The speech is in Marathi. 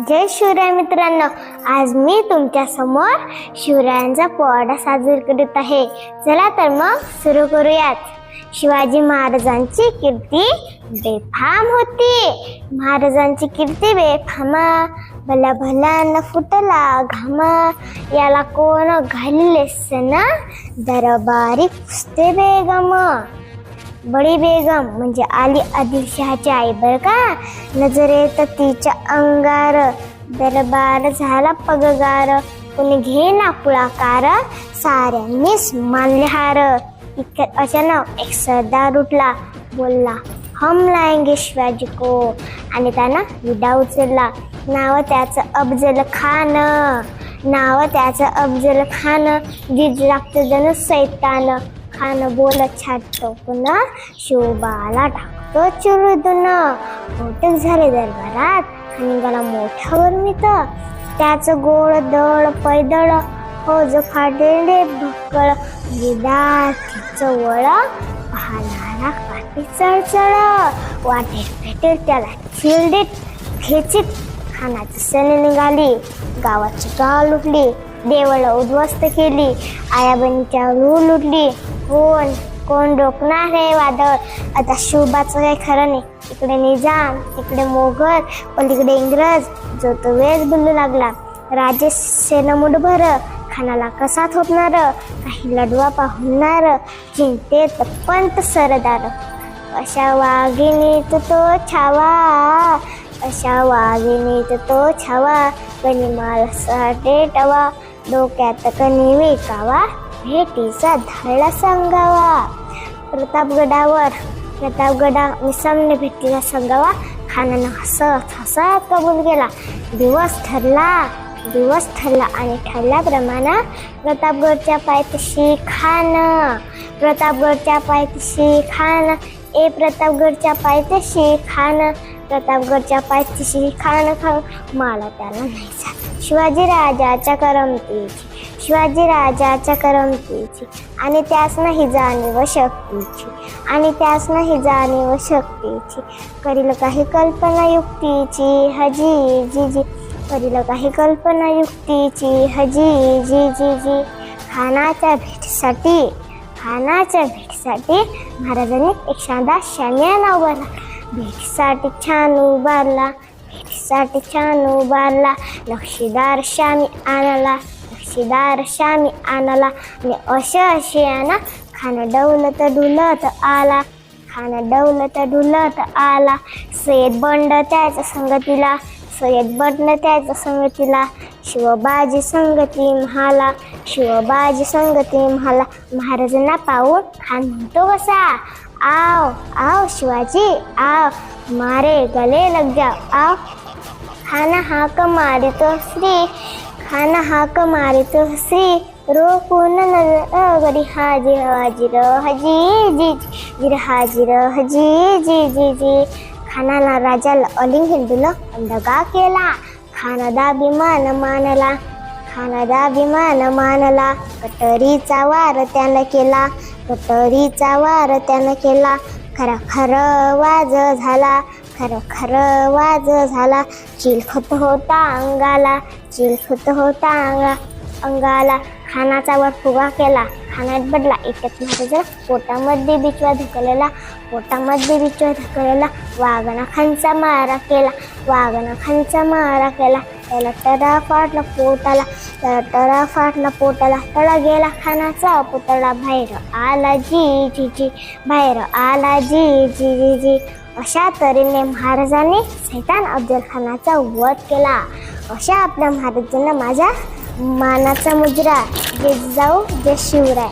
जय शिवराय मित्रांनो. आज मी तुमच्यासमोर शिवरायांचा पोवाडा साजरा करीत आहे. चला तर मग सुरू करूयात. शिवाजी महाराजांची कीर्ती बेफाम होती. महाराजांची कीर्ती बेफामा. भला भला न फुटला घामा. याला कोण घालले? सना दरबारी पुसते बेगम. बडी बेगम म्हणजे आली आदिलशहाची आई बर का? नजरेत तिच्या अंगार दरबार झाला पगगार. कोणी घेना पुळाकार साऱ्यांनीच मानले हार. इतक्यात अचानक एक सरदार उठला बोलला हम लाएंगे शिवाजी को. आणि त्यानं विडा उचलला नाव त्याचं अफजल खान. नाव त्याचं अफजल खान जिज लागतं जण सैतान. खान बोलत छाटतो पुन्हा शिवबाला टाकतो चिरुदून. मोठे झाले दरबारात. आणि त्याला मोठ्यावर मित त्याचं गोळ दळ पैदळ हो जो फाटेले भक्कळ विद्यार्थीचं वळ पाहणारा काठी चळचळ. वाटेल भेटेल त्याला चिलडीत खेचीत. खानाची सण निघाली गावाची गाव लुटली देवळ उद्ध्वस्त केली. आयाबणीच्या रूळ उठली कोण? कोण रोखणार हे वादळ? आता शुभाचं काही खरं नाही. इकडे निजाम तिकडे मोगल पलीकडे इंग्रज. जो तो वेळ बोलू लागला. राजे सेनमुड भर खानाला कसा थोपणार? काही लढवा पाहुणार? चिंतेत पंत सरदार. अशा वाघिणीत तो छावा. अशा वाघिणीत तो छावा. कणी साठे टवा. डोक्यात कणी विकावा भेटीचा धाडला सांगावा. प्रतापगडावर प्रतापगडा निसमने भेटीला सांगावा. खानानं हसत हसत कबूल केला. दिवस ठरला. दिवस ठरला आणि ठरल्याप्रमाणे प्रतापगडच्या पायथ्याशी खान प्रतापगडच्या पायथ्याशी खान ए प्रतापगडच्या पायथ्याशी खान प्रतापगडच्या पायथ्याशी खान खान मला त्याला नाही जात शिवाजी राजाच्या करमतीची शिवाजी राजाच्या करमतीची. आणि त्यास नाही जाणीव शक्तीची आणि त्यास नाही जाणीव शक्तीची. करील काही कल्पना युक्तीची हजी जी जी काही कल्पना युक्तीची हजी जी जी जी. खानाच्या भेटीसाठी खानाच्या भेटीसाठी महाराजांनी एक शानदार शामियाना उभारला भेटीसाठी छान उभारला भेटीसाठी छान उभारला. नक्षीदार शामी आणला नक्षीदार शामी आणला आणि अशा आणा खान डौलत डुलत आला खान डौलत डुलत आला. सय्यद बंड त्याच्या संगतीला सय्यद बंड त्याच्या संगतीला शिवबाजी संगती महाला शिवबाजी संगती महाला. महाराजांना पाहून खान म्हणतो कसा आओ आओ शिवाजी आओ मारे गले लग जाओ आओ खाना हाक मारितो श्री खाना हाक मारितो श्री. रोकून गडी हाजीर हाजीर हजी जी जिर हाजीर हजी जी जी जी खानाला राजाला अलिंग हिंदूला दगा केला. खानादा विमान मानला. खानादा विमान मानला. कटरीचा वार त्यानं केला. कटरीचा वार त्यानं केला. खरं खरं वाज झाला. खरं खरं वाज झाला. चिलखत होता अंगाला. चिलखत होता अंगा अंगाला खानाचा वर फुगा केला. खानात बदला. एकच महाराजा पोटामध्ये बिचवा धुकलेला पोटामध्ये बिचवा धुकलेला वाघना खांचा मारा केला वाघना खांचा मारा केला त्याला तडा फाटला पोटाला त्याला तडा फाटला पोटाला तळा गेला खानाचा पुतळा बाहेर. आला जी जी जी बाहेर. आला जी जी जी जी. अशा तऱ्हेने महाराजांनी सैतान अफजल खानाचा वध केला. अशा आपल्या महाराजांना माझा मानाचा मुजरा जे जाऊ जे शिवराय.